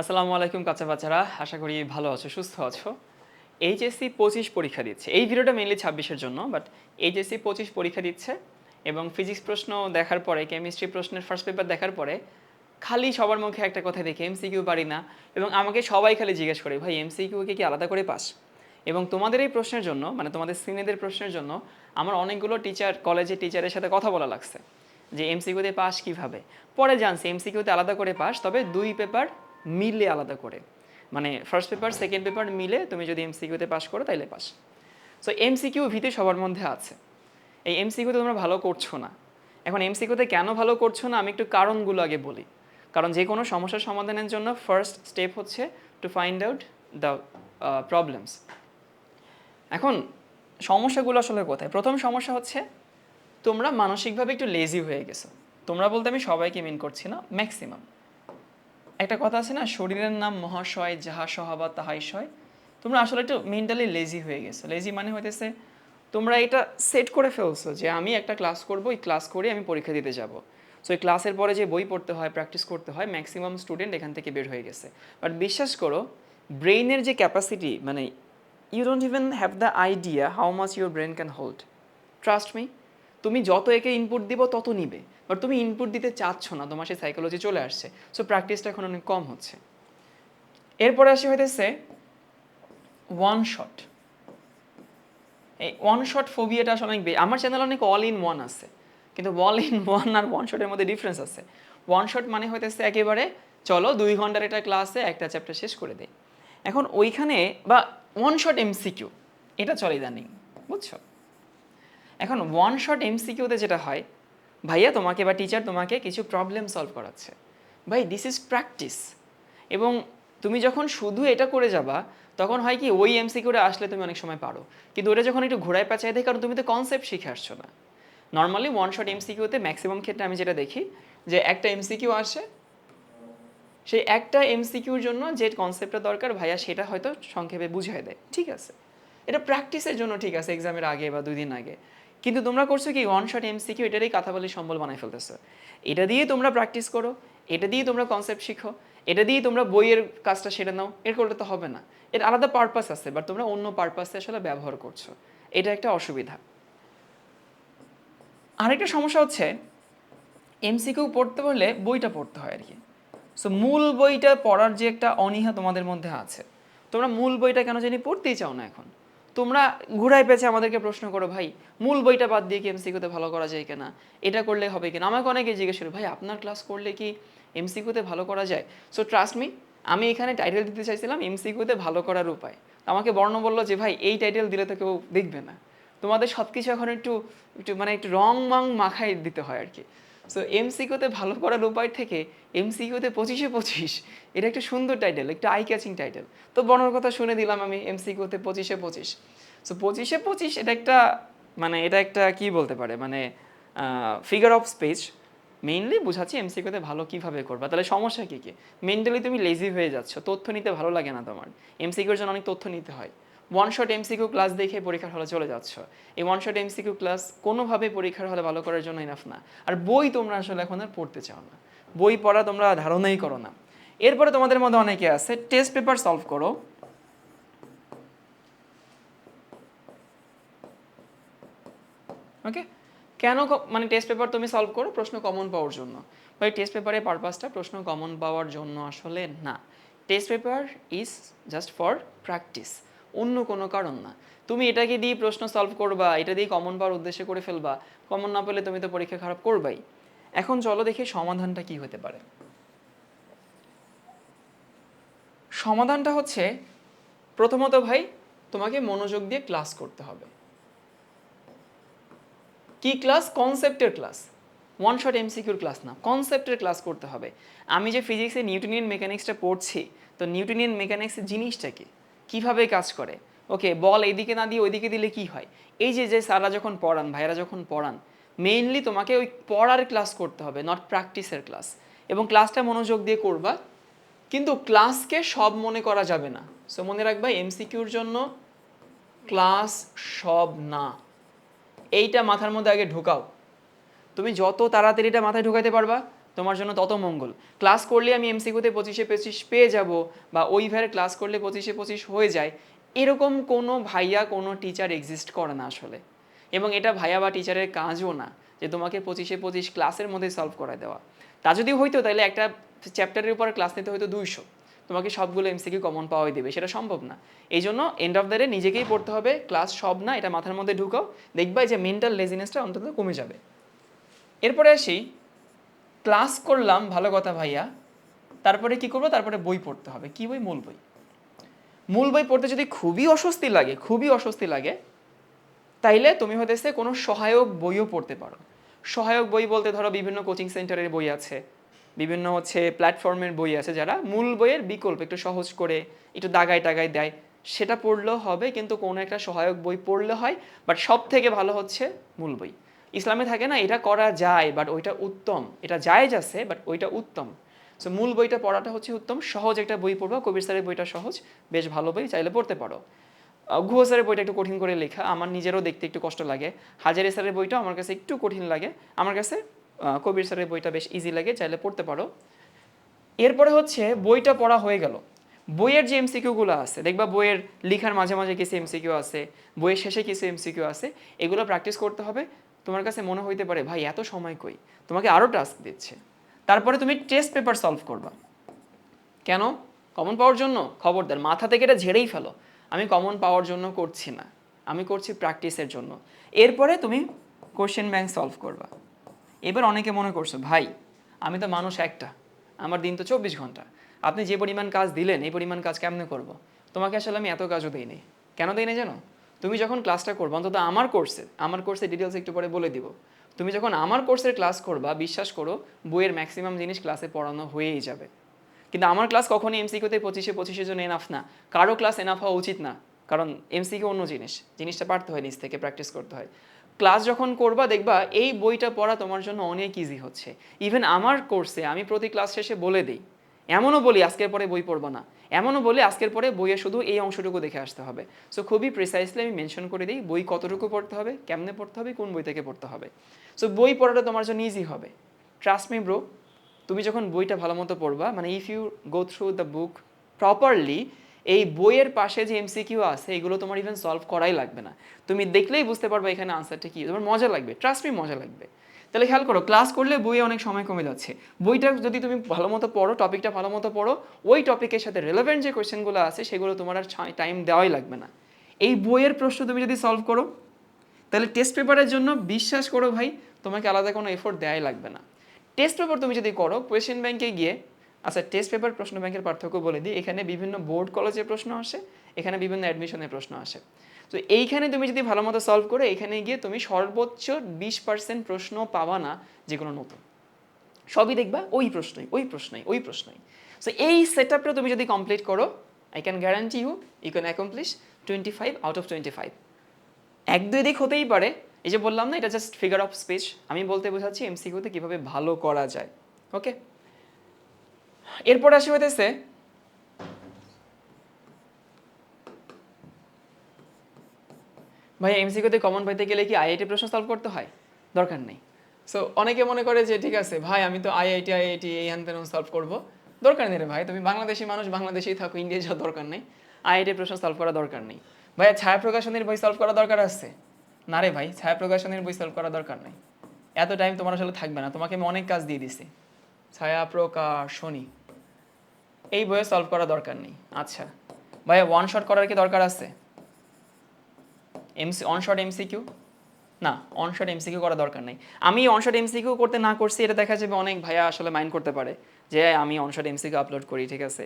আসসালামু আলাইকুম, কাঁচা বাচ্চারা। আশা করি ভালো আছো, সুস্থ আছো। এইচএসসি পঁচিশ পরীক্ষা দিচ্ছে। এই ভিডিওটা মেনলি ছাব্বিশের জন্য বাট এইচএসসি পঁচিশ পরীক্ষা দিচ্ছে এবং ফিজিক্স প্রশ্ন দেখার পরে কেমিস্ট্রি প্রশ্নের ফার্স্ট পেপার দেখার পরে, খালি সবার মুখে একটা কথা দেখি এমসিকিউ পারি না এবং আমাকে সবাই খালি জিজ্ঞেস করে, ভাই এমসিকিউকে কি আলাদা করে পাস? এবং তোমাদের এই প্রশ্নের জন্য মানে তোমাদের সিনিয়রদের প্রশ্নের জন্য, আমার অনেকগুলো টিচার কলেজের টিচারের সাথে কথা বলা লাগছে যে এমসি এমসিকিউতে পাস কীভাবে? পরে জানছি এমসি এমসিকিউতে আলাদা করে পাস, তবে দুই পেপার মিলে আলাদা করে। মানে ফার্স্ট পেপার সেকেন্ড পেপার মিলে তুমি যদি এমসিকিউতে পাস করো তাইলে পাস সো এমসিকিউ ভীতি সবার মধ্যে আছে। এই এমসিকিউতে তোমরা ভালো করছ না। এখন এমসিকিউতে কেন ভালো করছ না আমি একটু কারণগুলো আগে বলি। কারণ যে কোনো সমস্যার সমাধানের জন্য ফার্স্ট স্টেপ হচ্ছে to find out the problems এখন সমস্যাগুলো আসলে কোথায়? প্রথম সমস্যা হচ্ছে তোমরা মানসিকভাবে একটু লেজি হয়ে গেছো। তোমরা বলতে আমি সবাইকে মিন করছি না ম্যাক্সিমাম একটা কথা আছে না, শরীরের নাম মহাশয়, যাহা সহাবা তাহাই সয়। তোমরা আসলে একটু মেন্টালি লেজি হয়ে গেছো। লেজি মানে হইতেছে, তোমরা এটা সেট করে ফেলছো যে আমি একটা ক্লাস করব, এই ক্লাস করে আমি পরীক্ষা দিতে যাব। সো এই ক্লাসের পরে যে বই পড়তে হয় প্র্যাকটিস করতে হয় ম্যাক্সিমাম স্টুডেন্ট এখান থেকে বের হয়ে গেছে। বাট বিশ্বাস করো ব্রেইনের যে ক্যাপাসিটি মানে you don't even have the idea how much your brain can hold trust me তুমি যত একে ইনপুট দিব, তত নিবে। বাট তুমি ইনপুট দিতে চাচ্ছ না, তোমার সেই সাইকোলজি চলে আসছে। সো প্র্যাকটিসটা এখন অনেক কম হচ্ছে। এরপরে আসি হইতেছে ওয়ান শট এই ওয়ান শট ফোবিয়াটা আসলে অনেক আমার চ্যানেল অনেক অল ইন ওয়ান আছে। কিন্তু অল ইন ওয়ান আর ওয়ান শটের মধ্যে ডিফারেন্স আছে। ওয়ান শট মানে হইতেছে একেবারে, চলো দুই ঘণ্টার একটা ক্লাসে একটা চ্যাপ্টার শেষ করে দেয় এখন ওইখানে বা ওয়ান শট এমসিকিউ এটা চলে ইদানিং, বুঝছ? এখন ওয়ান শট এমসিকিউতে যেটা হয় ভাইয়া, তোমাকে বা টিচার তোমাকে কিছু প্রবলেম সলভ করাচ্ছে। ভাই দিস ইজ প্র্যাকটিস এবং তুমি যখন শুধু এটা করে যাবা, তখন হয় কি, ওই এমসিকিউটা আসলে তুমি অনেক সময় পারো। কিন্তু ওটা যখন একটু ঘোরায় পেঁচায় দেয়, কারণ তুমি তো কনসেপ্ট শিখে আসছো না। নর্মালি ওয়ান শট এমসিকিউতে ম্যাক্সিমাম ক্ষেত্রে আমি যেটা দেখি, যে একটা এমসিকিউ আসে, সেই একটা এমসিকিউর জন্য যে কনসেপ্টটা দরকার, ভাইয়া সেটা হয়তো সংক্ষেপে বুঝিয়ে দেয়। ঠিক আছে? এটা প্র্যাকটিসের জন্য ঠিক আছে এক্সামের আগে বা দুই দিন আগে। কিন্তু তোমরা করছ কি ওয়ান শট এমসিকিউ এটারই কথা বলে সম্বল বানাই ফেলতেছো। এটা দিয়ে তোমরা প্র্যাকটিস করো, এটা দিয়ে তোমরা কনসেপ্ট শিখো, এটা দিয়ে তোমরা বইয়ের কাজটা সেরে নাও, এর করলে তো হবে না। এর আলাদা পারপাস আছে বাট তোমরা অন্য পারপাসে আসলে ব্যবহার করছ। এটা একটা অসুবিধা। আরেকটা সমস্যা হচ্ছে এমসিকিউ পড়তে বললে বইটা পড়তে হয় আর কি। সো মূল বইটা পড়ার যে একটা অনীহা তোমাদের মধ্যে আছে, তোমরা মূল বইটা কেন জানি পড়তেই চাও না এখন। তোমরা ঘুরায় পেছে আমাদেরকে প্রশ্ন করো, ভাই, মূল বইটা বাদ দিয়ে কি এমসিকিউতে ভালো করা যায় কিনা? এটা করলে হবে কিনা? আমাকে অনেকে জিজ্ঞেস করে, ভাই, আপনার ক্লাস করলে কি এমসিকিউতে ভালো করা যায়? সো ট্রাস্ট মি আমি এখানে টাইটেল দিতে চাইছিলাম এমসিকিউতে ভালো করার উপায়। আমাকে বর্ণ বলল যে, ভাই, এই টাইটেল দিলে তো কেউ দেখবে না। তোমাদের সব কিছু এখন একটু একটু মানে একটু রং মাং মাখায় দিতে হয় আর কি। সো এমসিকিউতে ভালো করার উপায় থেকে এমসিকিউতে পঁচিশে পঁচিশ, এটা একটা সুন্দর টাইটেল একটা আই ক্যাচিং টাইটেল তো বর্ণর কথা শুনে দিলাম আমি এমসিকিউতে পঁচিশে পঁচিশ। সো পঁচিশে পঁচিশ এটা একটা মানে এটা একটা কি বলতে পারে মানে ফিগার অফ স্পেস মেইনলি বোঝাচ্ছি এমসিকিউতে ভালো কীভাবে করবা। তাহলে সমস্যা কী কী? মেন্টালি তুমি লেজি হয়ে যাচ্ছ, তথ্য নিতে ভালো লাগে না তোমার। এমসিকিউর জন্য অনেক তথ্য নিতে হয়। ওয়ান শট এমসিকিউ ক্লাস দেখে পরীক্ষার হলে চলে যাচ্ছ। এই ওয়ান শট এমসিকিউ ক্লাস কোনোভাবে পরীক্ষার হলে ভালো করার জন্য ইনাফ না। আর বই তোমরা আসলে এখন আর পড়তে চাও না। বই পড়া তোমরা ধারণাই করো না। এরপরে তোমাদের মধ্যে অনেকে আছে টেস্ট পেপার সলভ করো। ওকে কেন মানে টেস্ট পেপার তুমি সলভ করো? প্রশ্ন কমন পাওয়ার জন্য। ভাই টেস্ট পেপারের পারপাসটা প্রশ্ন কমন পাওয়ার জন্য আসলে না। Test paper is just for practice অন্য কোনো কারণ না। তুমি এটাকে দিয়ে প্রশ্ন সলভ করবা, এটা দিয়ে কমন পাওয়ার উদ্দেশ্যে করে ফেলবা কমন না পেলে তুমি তো পরীক্ষা খারাপ করবাই। এখন চলো দেখি সমাধানটা কি হতে পারে। সমাধানটা হচ্ছে, প্রথমত ভাই, তোমাকে মনোযোগ দিয়ে ক্লাস করতে হবে। কি ক্লাস কনসেপ্টের ক্লাস ওয়ান শট এমসিকিউর ক্লাস না কনসেপ্টের ক্লাস করতে হবে। আমি যে ফিজিক্সে নিউটনিয়ান মেকানিক্সটা পড়ছি, তো নিউটনিয়ান মেকানিক্সের জিনিসটা কি? কীভাবে কাজ করে? ওকে বল এইদিকে না দিয়ে ওইদিকে দিলে কি হয়? এই যে যে স্যাররা যখন পড়ান ভাইরা যখন পড়ান মেইনলি তোমাকে ওই পড়ার ক্লাস করতে হবে নট প্র্যাকটিসের ক্লাস এবং ক্লাসটা মনোযোগ দিয়ে করবা, কিন্তু ক্লাসকে সব মনে করা যাবে না। সো মনে রাখবা এমসিকিউর জন্য ক্লাস সব না। এইটা মাথার মধ্যে আগে ঢোকাও। তুমি যত তাড়াতাড়ি এটা মাথায় ঢোকাতে পারবা তোমার জন্য তত মঙ্গল। ক্লাস করলে আমি এমসিকিউতে পঁচিশে পঁচিশ পেয়ে যাব বা ওই ভাইয়ের ক্লাস করলে পঁচিশে পঁচিশ হয়ে যায়, এরকম কোনো ভাইয়া, কোনো টিচার এক্সিস্ট করে না আসলে। এবং এটা ভাইয়া বা টিচারের কাজও না যে তোমাকে পঁচিশে পঁচিশ ক্লাসের মধ্যে সলভ করে দেওয়া। তা যদি হইতো তাহলে একটা চ্যাপ্টারের উপর ক্লাস নিতে হয়তো দুইশো। তোমাকে সবগুলো এমসিকিউ কমন পাওয়াই দেবে, সেটা সম্ভব না। এই জন্য এন্ড অফ দ্য ডে নিজেকেই পড়তে হবে ক্লাস সব না, এটা মাথার মধ্যে ঢুকাও, দেখবা যে মেন্টাল লেজিনেসটা অন্তত কমে যাবে। এরপরে আসি ক্লাস করলাম, ভালো কথা ভাইয়া। তারপরে কি করব? তারপরে বই পড়তে হবে। কি বই? মূল বই। মূল বই পড়তে যদি খুবই অস্বস্তি লাগে, খুবই অস্বস্তি লাগে, তাইলে তুমি হতেছে কোনো সহায়ক বইও পড়তে পারো। সহায়ক বই বলতে ধরো বিভিন্ন কোচিং সেন্টারের বই আছে, বিভিন্ন হচ্ছে প্ল্যাটফর্মের বই আছে যারা মূল বইয়ের বিকল্প একটু সহজ করে, একটু দাগায় টাগায় দেয়। সেটা পড়লেও হবে, কিন্তু কোনো একটা সহায়ক বই পড়লে হয়, বাট সব থেকে ভালো হচ্ছে মূল বই। ইসলামে থাকে না, এটা করা যায় বাট ওইটা উত্তম। এটা জায়েজ আছে বাট ওইটা উত্তম। সো মূল বইটা পড়াটা হচ্ছে উত্তম। সহজ একটা বই পড়বা। কবির স্যারের বইটা সহজ। বেশ ভালো বই, চাইলে পড়তে পারো। গুহ স্যারের বইটা একটু কঠিন করে লেখা। আমার নিজেরও দেখতে একটু কষ্ট লাগে। হাজারি স্যারের বইটা আমার কাছে একটু কঠিন লাগে। আমার কাছে কবির স্যারের বইটা বেশ ইজি লাগে, চাইলে পড়তে পারো। এরপরে হচ্ছে, বইটা পড়া হয়ে গেল। বইয়ের যে এমসিকিউগুলো আছে, দেখবা বইয়ের লিখার মাঝে মাঝে কিছু এমসিকিউ আছে, বইয়ের শেষে কিছু এমসিকিউ আছে, এগুলো প্র্যাকটিস করতে হবে। তোমার কাছে মনে হইতে পারে, ভাই, এত সময় কই? তোমাকে আরও টাস্ক দিচ্ছে। তারপরে তুমি টেস্ট পেপার সলভ করবা। কেন? কমন পাওয়ার জন্য? খবরদার, মাথা থেকে এটা ঝেড়েই ফেলো। আমি কমন পাওয়ার জন্য করছি না। আমি করছি প্র্যাকটিসের জন্য। এরপরে তুমি কোশ্চেন ব্যাংক সলভ করবা। এবার অনেকে মনে করছ, ভাই, আমি তো মানুষ একটা। আমার দিন তো চব্বিশ ঘণ্টা। আপনি যে পরিমাণ কাজ দিলেন, এই পরিমাণ কাজ কেমনে করব? তোমাকে আসলে আমি এত কাজও দিইনি। কেন দিইনি জানো? তুমি যখন ক্লাসটা করব, অন্তত আমার কোর্সে আমার কোর্সে ডিটেলস একটু পরে বলে দিব। তুমি যখন আমার কোর্সের ক্লাস করবা, বিশ্বাস করো, বইয়ের ম্যাক্সিমাম জিনিস ক্লাসে পড়ানো হয়েই যাবে। কিন্তু আমার ক্লাস কখনই এমসিকিউতে পঁচিশে পঁচিশের জন্য এনাফ না। কারও ক্লাস এনাফ হওয়া উচিত না। কারণ এমসিকিউ অন্য জিনিস, জিনিসটা পারতে হয় নিজ থেকে প্র্যাকটিস করতে হয়। ক্লাস যখন করবা, দেখবা এই বইটা পড়া তোমার জন্য অনেক ইজি হচ্ছে। ইভেন আমার কোর্সে আমি প্রতি ক্লাস শেষে বলে দিই। এমনও বলি, আজকের পরে বই পড়ব না। এমনও বলি আজকের পরে বইয়ে শুধু এই অংশটুকু দেখে আসতে হবে। সো খুবই প্রিসাইসলি আমি মেনশন করে দিই বই কতটুকু পড়তে হবে, কেমনে পড়তে হবে, কোন বই থেকে পড়তে হবে। সো বই পড়াটা তোমার জন্য ইজি হবে। ট্রাস্ট মি ব্রো তুমি যখন বইটা ভালো মতো পড়বা মানে if you go through the book properly এই বইয়ের পাশে যে এমসিকিউ আছে, এগুলো তোমার ইভেন সলভ করাই লাগবে না। তুমি দেখলেই বুঝতে পারবে এখানে আনসারটা কি। তোমার মজা লাগবে ট্রাস্ট মি মজা লাগবে। তাহলে খেয়াল করো ক্লাস করলে বইয়ে অনেক সময় কমে যাচ্ছে। বইটা যদি তুমি ভালো মতো পড়ো টপিকটা ভালো মতো পড়ো, ওই টপিকের সাথে রেলেভেন্ট যে কোয়েশ্চেনগুলো আছে, সেগুলো তোমার আর টাইম দেওয়াই লাগবে না। এই বইয়ের প্রশ্ন তুমি যদি সলভ করো, তাহলে টেস্ট পেপারের জন্য বিশ্বাস করো ভাই, তোমাকে আলাদা কোনো এফোর্ট দেওয়াই লাগবে না। টেস্ট পেপার তুমি যদি করো কোয়েশ্চেন ব্যাংকে গিয়ে আচ্ছা টেস্ট পেপার প্রশ্ন ব্যাংকের পার্থক্য বলে দিই, এখানে বিভিন্ন বোর্ড কলেজের প্রশ্ন আসে, এখানে বিভিন্ন অ্যাডমিশনের প্রশ্ন আসে। তো এইখানে তুমি যদি ভালো মতো সলভ করে এখানে গিয়ে তুমি সর্বোচ্চ বিশ পার্সেন্ট প্রশ্ন পাবা না যে কোনো নতুন। সবই দেখবা ওই প্রশ্নই ওই প্রশ্নই ওই প্রশ্নই। সো এই সেট আপটা তুমি যদি কমপ্লিট করো I can guarantee you you can accomplish twenty five out of twenty five এক, দুই দিক হতেই পারে। এই যে বললাম না, এটা জাস্ট ফিগার অফ স্পেচ আমি বলতে বোঝাচ্ছি এমসিকিউতে কীভাবে ভালো করা যায়। ওকে এরপর আসি হইতেছে ভাই এমসিকিউতে কমন পাইতে গেলে কি আইআইটি প্রশ্ন সলভ করতে হয়? দরকার নেই। সো অনেকে মনে করে যে, ঠিক আছে, ভাই, আমি তো আইআইটি আইআইটি এই হ্যান সলভ করব। দরকার নেই রে ভাই, তুমি বাংলাদেশি মানুষ, বাংলাদেশেই থাকো ইন্ডিয়া যাওয়ার দরকার নেই। আইআইটি প্রশ্ন সলভ করা দরকার নেই। ভাই ছায়া প্রকাশনের বই সলভ করা দরকার আছে? না রে ভাই, ছায়া প্রকাশনের বই সলভ করা দরকার নেই। এত টাইম তোমার আসলে থাকবে না, তোমাকে আমি অনেক কাজ দিয়ে দিছি। ছায়া প্রকাশনী। এই বইয়ে সলভ করা দরকার নেই। আচ্ছা। ভাইয়া ওয়ান শট করার কি দরকার আছে? এমসি অন শট এমসিকিউ না অন শট এমসিকিউ করা দরকার নেই। আমি অন শট এমসিকিউ করতে না করছি, এটা দেখা যাবে অনেক ভাইয়া আসলে মাইন্ড করতে পারে যে আমি অন শট এমসিকিউ আপলোড করি, ঠিক আছে?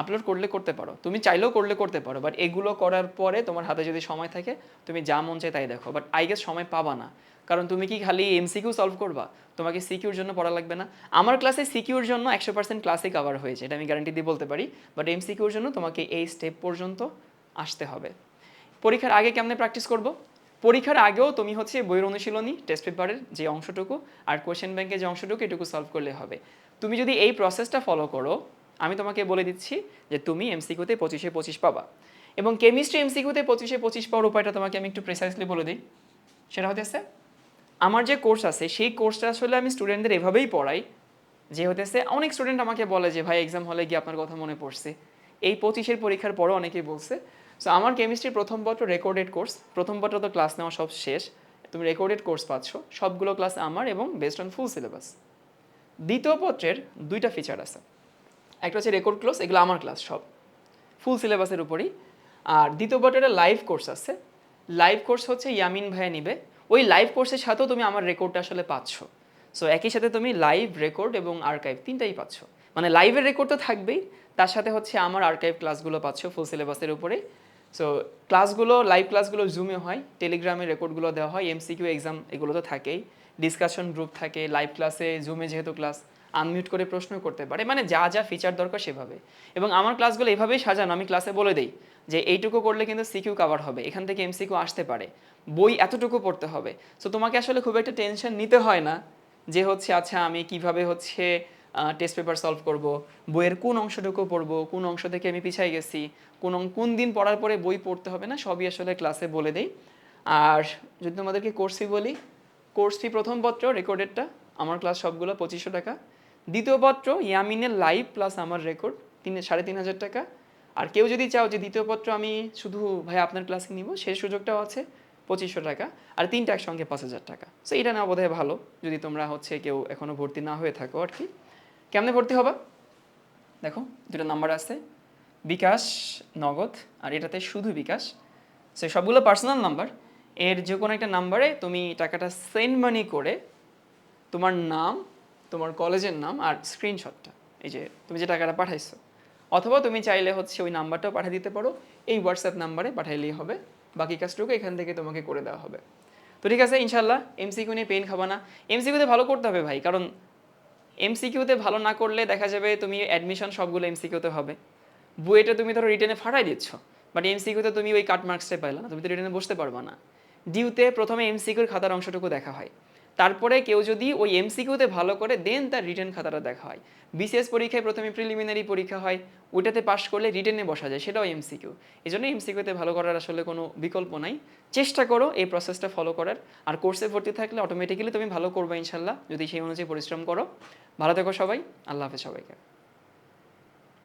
আপলোড করলে করতে পারো। তুমি চাইলেও করলে করতে পারো বাট এগুলো করার পরে তোমার হাতে যদি সময় থাকে, তুমি যা মন চাই তাই দেখো। বাট আই গেস সময় পাবা না। কারণ তুমি কি খালি এমসিকিউ সলভ করবা? তোমাকে সিকিউর জন্য পড়া লাগবে না। আমার ক্লাসে সিকিউর জন্য একশো পার্সেন্ট ক্লাসে কভার হয়েছে, এটা আমি গ্যারান্টি দিয়ে বলতে পারি। বাট এমসিকিউর জন্য তোমাকে এই স্টেপ পর্যন্ত আসতে হবে। পরীক্ষার আগে কেমনে প্র্যাকটিস করব? পরীক্ষার আগেও তুমি হচ্ছে বইয়ের অনুশীলনী টেস্ট পেপারের যে অংশটুকু আর কোয়েশ্চেন ব্যাংকের যে অংশটুকু এটুকু সলভ করলে হবে। তুমি যদি এই প্রসেসটা ফলো করো, আমি তোমাকে বলে দিচ্ছি যে তুমি এমসিকিউতে পঁচিশে পঁচিশ পাবা। এবং কেমিস্ট্রি এমসিকিউতে পঁচিশে পঁচিশ পাওয়ার উপায়টা তোমাকে আমি একটু প্রেসাইসলি বলে দিই। সেটা হতেছে আমার যে কোর্স আছে, সেই কোর্সটা আসলে আমি স্টুডেন্টদের এভাবেই পড়াই যে হতেছে অনেক স্টুডেন্ট আমাকে বলে যে, ভাই এক্সাম হলে গিয়ে আপনার কথা মনে পড়ছে। এই পঁচিশের পরীক্ষার পরও অনেকেই বলছে সো আমার কেমিস্ট্রি প্রথম পত্র রেকর্ডেড কোর্স প্রথম পত্র তো ক্লাস নেওয়া সব শেষ। তুমি রেকর্ডেড কোর্স পাচ্ছ, সবগুলো ক্লাস আমার এবং বেস্ট অন ফুল সিলেবাস দ্বিতীয় পত্রের দুইটা ফিচার আছে। একটা হচ্ছে রেকর্ড ক্লাস এগুলো আমার ক্লাস সব। ফুল সিলেবাসের উপরই। আর দ্বিতীয় পত্রের লাইভ কোর্স আছে। লাইভ কোর্স হচ্ছে ইয়ামিন ভাইয়া নিবে। ওই লাইভ কোর্সের সাথেও তুমি আমার রেকর্ডটা আসলে পাচ্ছ। সো একই সাথে তুমি লাইভ রেকর্ড এবং আর্কাইভ তিনটাই পাচ্ছ। মানে লাইভের রেকর্ড তো থাকবেই, তার সাথে হচ্ছে আমার আর্কাইভ ক্লাসগুলো পাচ্ছ ফুল সিলেবাসের উপরে। সো ক্লাসগুলো লাইভ ক্লাসগুলো জুমে হয় টেলিগ্রামে রেকর্ডগুলো দেওয়া হয় এমসিকিউ এক্সাম এগুলো তো থাকেই। ডিসকাশন গ্রুপ থাকে লাইভ ক্লাসে জুমে যেহেতু ক্লাস আনমিউট করে প্রশ্ন করতে পারে। মানে যা যা ফিচার দরকার সেভাবে। এবং আমার ক্লাসগুলো এভাবেই সাজানো, আমি ক্লাসে বলে দিই যে এইটুকু করলে কিন্তু সিকিউ কাভার হবে, এখান থেকে এমসিকিউ আসতে পারে। বই এতটুকু পড়তে হবে। সো তোমাকে আসলে খুব একটা টেনশন নিতে হয় না যে হচ্ছে আচ্ছা আমি কীভাবে হচ্ছে টেস্ট পেপার সলভ করব, বইয়ের কোন অংশটুকু পড়ব, কোন অংশ থেকে আমি পিছাই গেছি, কোন কোন দিন পড়ার পরে বই পড়তে হবে না, সবই আসলে ক্লাসে বলে দেই। আর যদি তোমাদেরকে কোর্স ফি বলি কোর্স ফি প্রথম পত্র রেকর্ডেডটা আমার ক্লাস সবগুলো পঁচিশশো টাকা। দ্বিতীয় পত্র ইয়ামিনের লাইভ প্লাস আমার রেকর্ড তিন, সাড়ে তিন হাজার টাকা। আর কেউ যদি চাও যে দ্বিতীয় পত্র আমি শুধু ভাই আপনার ক্লাসে নিব, সেই সুযোগটাও আছে, পঁচিশশো টাকা। আর তিনটা একসঙ্গে পাঁচ হাজার টাকা। সো এটা নেওয়া বোধহয় ভালো, যদি তোমরা হচ্ছে কেউ এখনও ভর্তি না হয়ে থাকো আর কি। কেমনে ভর্তি হবা? দেখো, দুটো নাম্বার আছে বিকাশ, নগদ, আর এটাতে শুধু বিকাশ। সো সবগুলো পার্সোনাল নাম্বার এর যে কোনো একটা নাম্বারে তুমি টাকাটা সেন্ড মানি করে তোমার নাম, তোমার কলেজের নাম আর স্ক্রিনশটটা এই যে, তুমি যে টাকাটা পাঠাইছো। অথবা তুমি চাইলে হচ্ছে ওই নাম্বারটাও পাঠিয়ে দিতে পারো। এই হোয়াটসঅ্যাপ নাম্বারে পাঠাইলেই হবে। বাকি কাজটুকু এখান থেকে তোমাকে করে দেওয়া হবে। তো ঠিক আছে ইনশাল্লাহ এমসিকিউ নিয়ে পেন খাবা না। এমসিকিউতে ভালো করতে হবে ভাই, কারণ এমসিকিউতে ভালো না করলে দেখা যাবে তুমি অ্যাডমিশন সবগুলো এমসিকিউতে হবে। বুয়েটে তুমি ধরো রিটেনে ফাটাই দিচ্ছ বাট এমসিকিউতে তুমি ওই কাট মার্কসটাই পাইলা না, তুমি তো রিটেনে বসতে পারব না। ডিউতে প্রথমে এমসিকিউর খাতার অংশটুকু দেখা হয়। তারপরে কেউ যদি ওই এমসিকিউতে ভালো করে দেন, তার রিটার্ন খাতাটা দেখা হয়। বিসিএস পরীক্ষায় প্রথমে প্রিলিমিনারি পরীক্ষা হয়, ওইটাতে পাশ করলে রিটেনে বসা যায়, সেটাও এমসিকিউ এই জন্য এমসিকিউতে ভালো করার আসলে কোনো বিকল্প নাই। চেষ্টা করো এই প্রসেসটা ফলো করার। আর কোর্সে ভর্তি থাকলে অটোমেটিক্যালি তুমি ভালো করবে ইনশাল্লাহ, যদি সেই অনুযায়ী পরিশ্রম করো। ভালো থেকো সবাই, আল্লাহ হাফেজ সবাইকে।